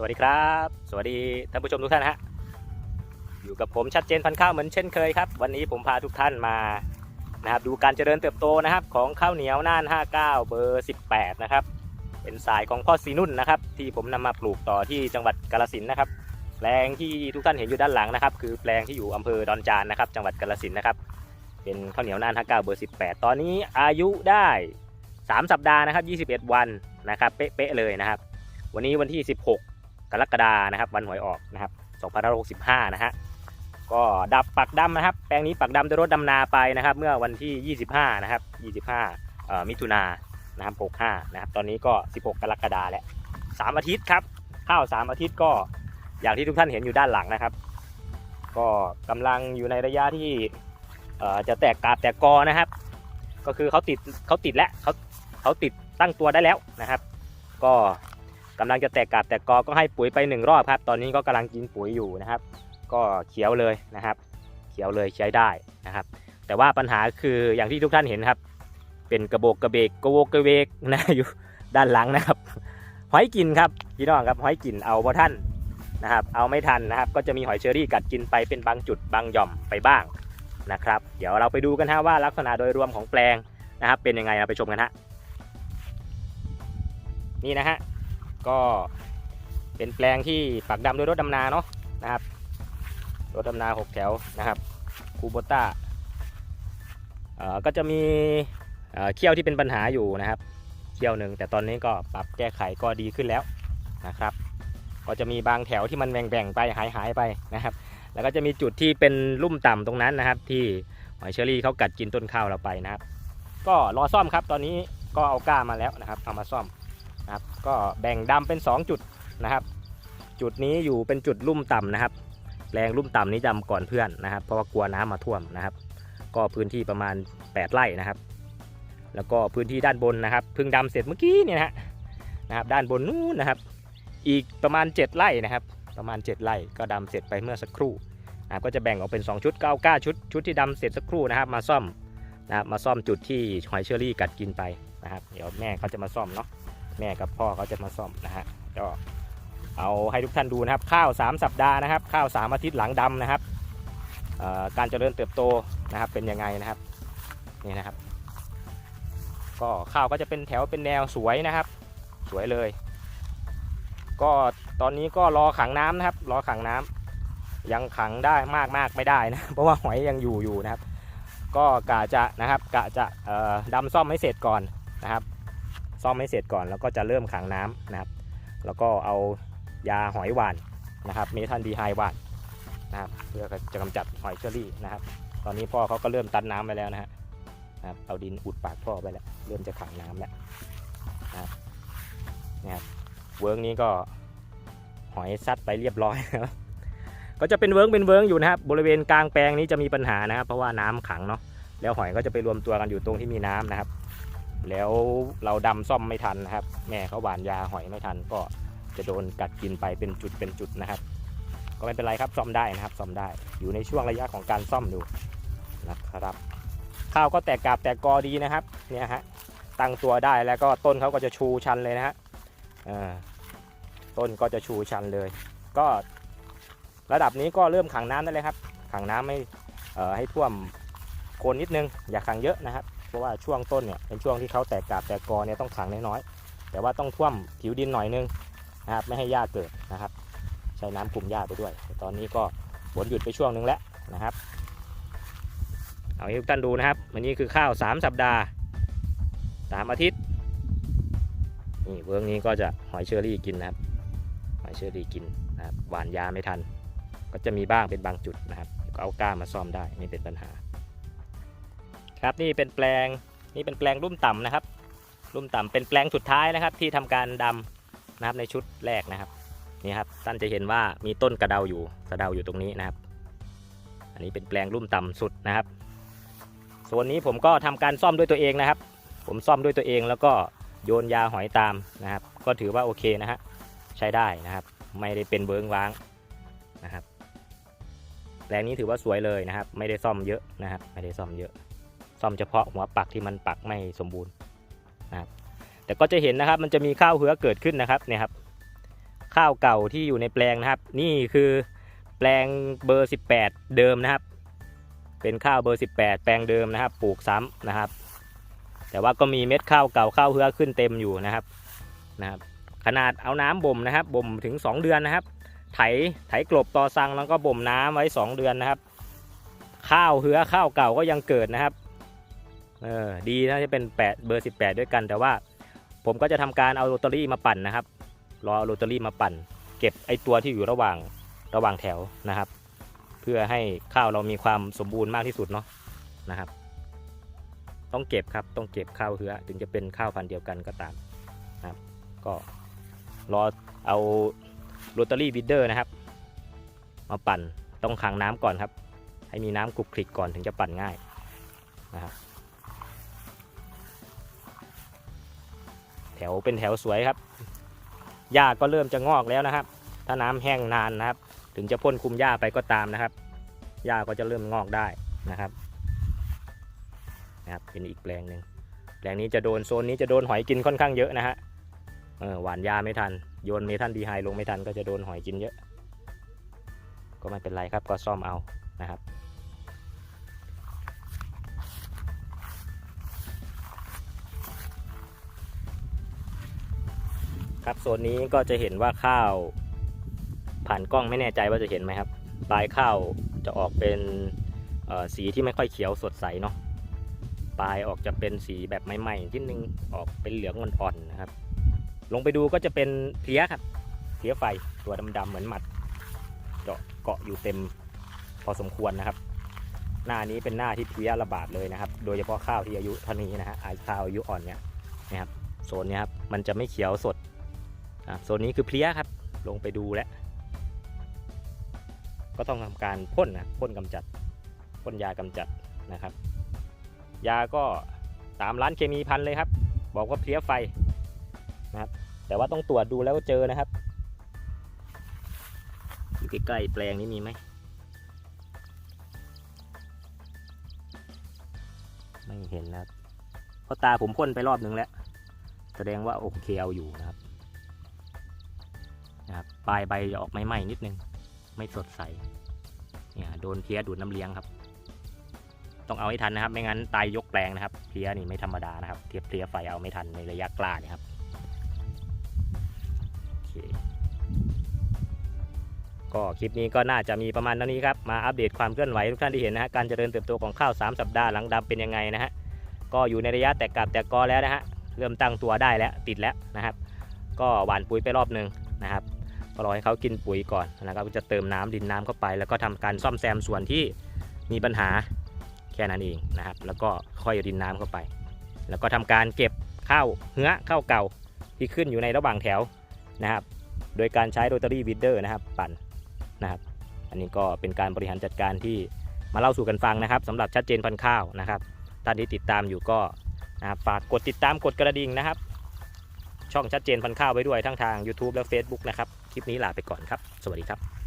สวัสดีครับ สวัสดีท่านผู้ชมทุกท่านฮะอยู่กับผมชัดเจนพันข้าวเหมือนเช่นเคยครับ วันนี้ผมพาทุกท่านมานะครับดูการเจริญเติบโตนะครับ ของข้าวเหนียวน่าน 59 เบอร์ 18 นะครับ เป็นสายของพ่อสีนุ่นนะครับ ที่ผมนำมาปลูกต่อที่จังหวัดกาฬสินนะครับ แปลงที่ทุกท่านเห็นอยู่ด้านหลังนะครับ คือแปลงที่อยู่อำเภอดอนจานนะครับ จังหวัดกาฬสินนะครับ เป็นข้าวเหนียวน่าน 59 เบอร์ 18 ตอนนี้อายุได้ 3 สัปดาห์นะครับ 21 วันนะครับ เป๊ะๆเลยนะครับ วันนี้วันที่ 16 กรกฎานะครับ วันหวยออกนะครับ2565 นะฮะก็ดับปักดำนะครับ แปลงนี้ปักดำด้วยรถดำนาไปนะครับ เมื่อวันที่ 25 นะครับ 25มิถุนานะครับ 65 นะครับ ตอนนี้ก็ 16 กรกฎาแล้ว3อาทิตย์ครับ ข้าว 3 อาทิตย์ก็อย่างที่ทุกท่านเห็นอยู่ด้านหลังนะครับ ก็กำลังอยู่ในระยะที่จะแตกกาบแตกกอนะครับ ก็คือเขาติดเขาติดแล้วเขาเขาติดตั้งตัวได้แล้วนะครับ ก็ กำลังจะแตกกาบแตกกอก็ให้ปุ๋ยไปหนึ่งรอบครับ ตอนนี้ก็กำลังกินปุ๋ยอยู่นะครับ ก็เขียวเลยนะครับ เขียวเลยใช้ได้นะครับ แต่ว่าปัญหาคืออย่างที่ทุกท่านเห็นครับ เป็นกระโบกกระเบกกระโวกกระเวกนะอยู่ด้านหลังนะครับหอยกินครับพี่น้องครับหอยกินเอาพอท่านนะครับ เอาไม่ทันนะครับ ก็จะมีหอยเชอรี่กัดกินไปเป็นบางจุดบางหย่อมไปบ้างนะครับ เดี๋ยวเราไปดูกันฮะว่าลักษณะโดยรวมของแปลงนะครับ เป็นยังไงเราไปชมกันฮะนี่นะฮะ ก็เป็นแปลงที่ปักดำด้วยรถดำนาเนาะนะครับ รถดำนาหกแถวนะครับคูโบต้าก็จะมีเเขี้ยวที่เป็นปัญหาอยู่นะครับเขี้ยวหนึ่งแต่ตอนนี้ก็ปรับแก้ไขก็ดีขึ้นแล้วนะครับ ก็จะมีบางแถวที่มันแบ่งๆไปหายหายๆไปนะครับ แล้วก็จะมีจุดที่เป็นลุ่มต่ำตรงนั้นนะครับ ที่หอยเชอรี่เขากัดกินต้นข้าวเราไปนะครับ ก็รอซ่อมครับตอนนี้ก็เอาก้ามาแล้วนะครับ เอามาซ่อม นะครับ ก็แบ่งดำเป็น 2 จุดนะครับ จุดนี้อยู่เป็นจุดลุ่มต่ำนะครับแปลงลุ่มต่ำนี้ดำก่อนเพื่อนนะครับ เพราะว่ากลัวน้ำมาท่วมนะครับ ก็พื้นที่ประมาณ 8 ไร่นะครับ แล้วก็พื้นที่ด้านบนนะครับเพิ่งดำเสร็จเมื่อกี้เนี่ยนะนะครับ ด้านบนนู้นนะครับ อีกประมาณ 7 ไร่นะครับ ประมาณ 7 ไร่ก็ดำเสร็จไปเมื่อสักครู่นะก็จะแบ่งออกเป็น 2 ชุดก็เอาก้าชุดชุดที่ดำเสร็จสักครู่นะครับ มาซ่อมนะครับมาซ่อมจุดที่หอยเชอรี่กัดกินไปนะครับ เดี๋ยวแม่เขาจะมาซ่อมเนาะ แม่กับพ่อเขาจะมาซ่อมนะฮะก็เอาให้ทุกท่านดูนะครับ ข้าว 3 สัปดาห์นะครับ ข้าว 3 อาทิตย์หลังดำนะครับการเจริญเติบโตนะครับเป็นยังไงนะครับนี่นะครับ ก็ข้าวก็จะเป็นแถวเป็นแนวสวยนะครับ สวยเลย ก็ตอนนี้ก็รอขังน้ำนะครับ รอขังน้ำยังขังได้มากมากไม่ได้นะเพราะว่าหอยยังอยู่อยู่นะครับ ก็กะจะนะครับกะจะดำซ่อมให้เสร็จก่อนนะครับ ซ่อมให้เสร็จก่อนแล้วก็จะเริ่มขังน้ำนะครับ แล้วก็เอายาหอยหวานนะครับเมทัลดีไฮหวานนะครับเพื่อจะกำจัดหอยเชอรี่นะครับ ตอนนี้พ่อเขาก็เริ่มตัดน้ำไปแล้วนะฮะนะครับเอาดินอุดปากพ่อไปแล้ว เริ่มจะขังน้ำแล้วนะครับนะครับเวิร์กนี้ก็หอยซัดไปเรียบร้อยแล้วก็จะเป็นเวิร์กเป็นเวิร์กอยู่นะครับ บริเวณกลางแปลงนี้จะมีปัญหานะครับ เพราะว่าน้ำขังเนาะแล้วหอยก็จะไปรวมตัวกันอยู่ตรงที่มีน้ำนะครับ แล้วเราดำซ่อมไม่ทันนะครับ แม่เขาหวานยาหอยไม่ทัน ก็จะโดนกัดกินไปเป็นจุดเป็นจุดนะครับ ก็ไม่เป็นไรครับซ่อมได้นะครับซ่อมได้อยู่ในช่วงระยะของการซ่อมอยู่นะครับ ข้าวก็แตกกาบแตกกอดีนะครับเนี่ยฮะตั้งตัวได้แล้วก็ต้นเขาก็จะชูชันเลยนะฮะต้นก็จะชูชันเลย ก็ระดับนี้ก็เริ่มขังน้ำได้เลยครับ ขังน้ำไม่ให้ท่วมโคนนิดนึง อย่าขังเยอะนะครับ เพราะว่าช่วงต้นเนี่ยเป็นช่วงที่เขาแตกกาบแตกกอเนี่ยต้องขังน้อยๆแต่ว่าต้องท่วมผิวดินหน่อยนึงนะครับไม่ให้หญ้าเกิดนะครับ ใช้น้ำคุมหญ้าไปด้วยตตอนนี้ก็ฝนหยุดไปช่วงนึงแล้วนะครับเอาให้ทุกท่านดูนะครับวันนี้คือข้าว 3 สัปดาห์ 3 อาทิตย์นี่เวิร์กนี้ก็จะหอยเชอรี่กินนะครับหอยเชอรี่กินนะครับหวานยาไม่ทัน ก็จะมีบ้างเป็นบางจุดนะครับ ก็เอาก้ามาซ่อมได้ไม่เป็นปัญหา ครับนี่เป็นแปลงนี่เป็นแปลงรุ่มต่ำนะครับ รุ่มต่ำเป็นแปลงสุดท้ายนะครับ ที่ทำการดำนะครับในชุดแรกนะครับนี่ครับท่านจะเห็นว่ามีต้นกระเดาอยู่กระเดาอยู่ตรงนี้นะครับ อันนี้เป็นแปลงรุ่มต่ำสุดนะครับส่วนนี้ผมก็ทำการซ่อมด้วยตัวเองนะครับ ผมซ่อมด้วยตัวเองแล้วก็โยนยาหอยตามนะครับ ก็ถือว่าโอเคนะฮะใช้ได้นะครับ ไม่ได้เป็นเบิ้งว้างนะครับแปลงนี้ถือว่าสวยเลยนะครับ ไม่ได้ซ่อมเยอะนะครับ ไม่ได้ซ่อมเยอะ ซ่อมเฉพาะหัวปักที่มันปักไม่สมบูรณ์นะครับแต่ก็จะเห็นนะครับมันจะมีข้าวเหือเกิดขึ้นนะครับเนี่ยครับข้าวเก่าที่อยู่ในแปลงนะครับ นี่คือแปลงเบอร์ 18 เดิมนะครับ เป็นข้าวเบอร์ 18 แปลงเดิมนะครับ ปลูกซ้ำนะครับ แต่ว่าก็มีเม็ดข้าวเก่าข้าวเฮือขึ้นเต็มอยู่นะครับนะครับขนาดเอาน้ำบ่มนะครับบ่มถึง 2 เดือนนะครับ ไถไถกลบต่อซังแล้วก็บ่มน้ำไว้ 2 เดือนนะครับ ข้าวเฮือข้าวเก่าก็ยังเกิดนะครับ เออดีนะที่เป็น8เบอร์ 18 ด้วยกัน แต่ว่าผมก็จะทำการเอาโรตารี่มาปั่นนะครับ รอเอาโรตารี่มาปั่น เก็บไอตัวที่อยู่ระหว่างระหว่างแถวนะครับ เพื่อให้ข้าวเรามีความสมบูรณ์มากที่สุดเนาะนะครับ ต้องเก็บครับต้องเก็บข้าวเฮือถึงจะเป็นข้าวพันธุ์เดียวกันก็ตามนะครับ ก็รอเอาโรตารี่บิดเดอร์นะครับ มาปั่นต้องขังน้ำก่อนครับ ให้มีน้ำกรุกคลิกก่อนถึงจะปั่นง่ายนะครับ แถวเป็นแถวสวยครับ หญ้าก็เริ่มจะงอกแล้วนะครับ ถ้าน้ำแห้งนานนะครับ ถึงจะพ่นคุมหญ้าไปก็ตามนะครับ หญ้าก็จะเริ่มงอกได้นะครับ นะครับ เป็นอีกแปลงหนึ่งแปลงนี้จะโดนโซนนี้จะโดนหอยกินค่อนข้างเยอะนะฮะ เออหวานยาไม่ทัน โยนเมทัลดีไฮลงไม่ทันก็จะโดนหอยกินเยอะ ก็ไม่เป็นไรครับก็ซ่อมเอานะครับ ครับโซนนี้ก็จะเห็นว่าข้าว ผ่านกล้องไม่แน่ใจว่าจะเห็นไหมครับปลายข้าวจะออกเป็นสีที่ไม่ค่อยเขียวสดใสเนาะปลายออกจะเป็นสีแบบใหม่ๆนิดนึงออกเป็นเหลืองอ่อนๆนะครับ ลงไปดูก็จะเป็นเพลี้ยครับเพลี้ยไฟตัวดำๆเหมือนหมัดเจาะเกาะอยู่เต็มพอสมควรนะครับ หน้านี้เป็นหน้าที่เพลี้ยระบาดเลยนะครับ โดยเฉพาะข้าวที่อายุเท่านี้นะฮะไอข้าวอายุอ่อนเนี่ยนะครับโซนเนี้ยครับมันจะไม่เขียวสด โซนนี้คือเพลี้ยครับ ลงไปดูแล้ว ก็ต้องทำการพ่นนะพ่นกำจัดพ่นยากำจัดนะครับ ยาก็ตามร้านเคมีพันเลยครับ บอกว่าเพลี้ยไฟนะครับ แต่ว่าต้องตรวจดูแล้วก็เจอนะครับอยู่ใกล้ๆแปลงนี้มีไหมไม่เห็นนะครับเพราะตาผมพ่นไปรอบนึงแล้ว แสดงว่าโอเคเอาอยู่นะครับ นะครับปลายใบจะออกไหม้ๆนิดนึง ไม่สดใสเนี่ยโดนเพี้ยดูดน้ำเลี้ยงครับ ต้องเอาให้ทันนะครับ ไม่งั้นตายยกแปลงนะครับ เพี้ยนี่ไม่ธรรมดานะครับ เทียบเพี้ยไฟเอาไม่ทันในระยะกล้านี่ครับก็คลิปนี้ก็น่าจะมีประมาณเท่านี้ครับ มาอัปเดตความเคลื่อนไหวทุกท่านที่เห็นนะฮะการเจริญเติบโตของข้าว 3 สัปดาห์หลังดำเป็นยังไงนะฮะก็อยู่ในระยะแตกกลับแตกกอแล้วนะฮะเริ่มตั้งตัวได้แล้วติดแล้วนะครับ ก็หว่านปุ๋ยไปรอบหนึ่งนะครับ รอให้เขากินปุ๋ยก่อนนะครับก็จะเติมน้ำดินน้ำเข้าไป แล้วก็ทำการซ่อมแซมส่วนที่มีปัญหาแค่นั้นเองนะครับ แล้วก็ค่อยดินน้ำเข้าไป แล้วก็ทำการเก็บข้าวเหื้อข้าวเก่าที่ขึ้นอยู่ในระหว่างแถวนะครับ โดยการใช้โรตารี่วิดเดอร์นะครับ ปั่นนะครับ อันนี้ก็เป็นการบริหารจัดการที่มาเล่าสู่กันฟังนะครับสำหรับชัดเจนพันข้าวนะครับท่านที่ติดตามอยู่ก็นะครับฝากกดติดตามกดกระดิ่งนะครับ ช่องชัดเจนพันข้าวไว้ด้วยทั้งทาง YouTube และ Facebook นะครับ คลิปนี้ลาไปก่อนครับ สวัสดีครับ